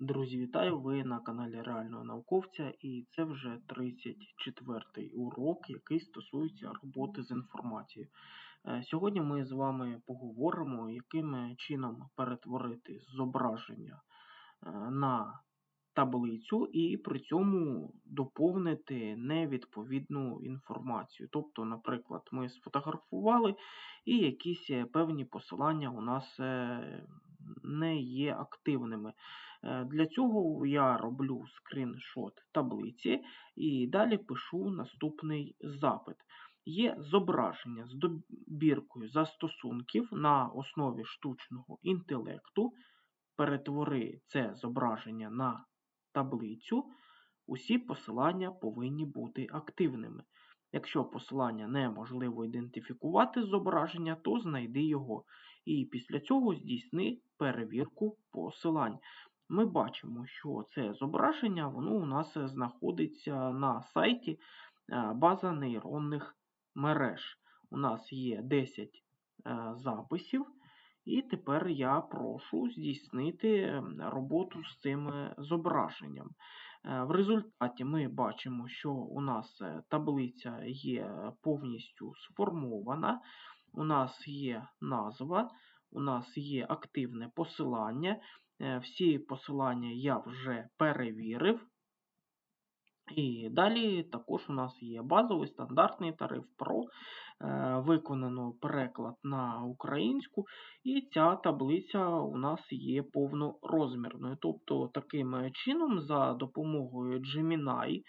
Друзі, вітаю! Ви на каналі Реального науковця, і це вже 34-й урок, який стосується роботи з інформацією. Е, Сьогодні ми з вами поговоримо, яким чином перетворити зображення е, на таблицю і при цьому доповнити невідповідну інформацію. Тобто, наприклад, ми сфотографували і якісь е, певні посилання у нас не є активними. Е, Для цього я роблю скріншот таблиці і далі пишу наступний запит. Є зображення з добіркою застосунків на основі штучного інтелекту. Перетвори це зображення на таблицю. Усі посилання повинні бути активними. Якщо посилання неможливо ідентифікувати зображення, то знайди його. І після цього здійсни перевірку посилань. Ми бачимо, що це зображення воно у нас знаходиться на сайті е, база нейронних мереж. У нас є 10 е, записів. І тепер я прошу здійснити роботу з цим зображенням. В результаті ми бачимо, що у нас таблиця є повністю сформована, у нас є назва, у нас є активне посилання. Всі посилання я вже перевірив. І далі також у нас є базовий стандартний тариф Pro, е, виконано переклад на українську, і ця таблиця у нас є повнорозмірною. Тобто, таким чином, за допомогою Gemini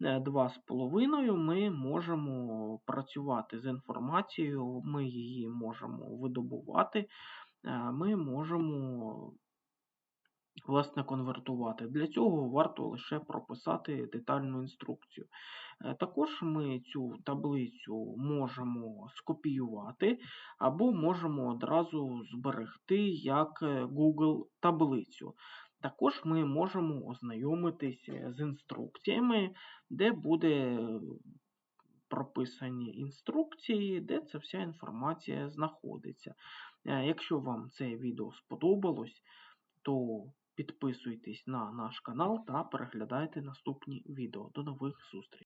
2,5 ми можемо працювати з інформацією, ми її можемо видобувати, е, ми можемо власне, конвертувати. Для цього варто лише прописати детальну інструкцію. Е, також ми цю таблицю можемо скопіювати, або можемо одразу зберегти як е, Google таблицю. Також ми можемо ознайомитись з інструкціями, де буде прописані інструкції, де ця вся інформація знаходиться. Е, якщо вам це відео сподобалось, то Підписуйтесь на наш канал та переглядайте наступні відео. До нових зустрічей!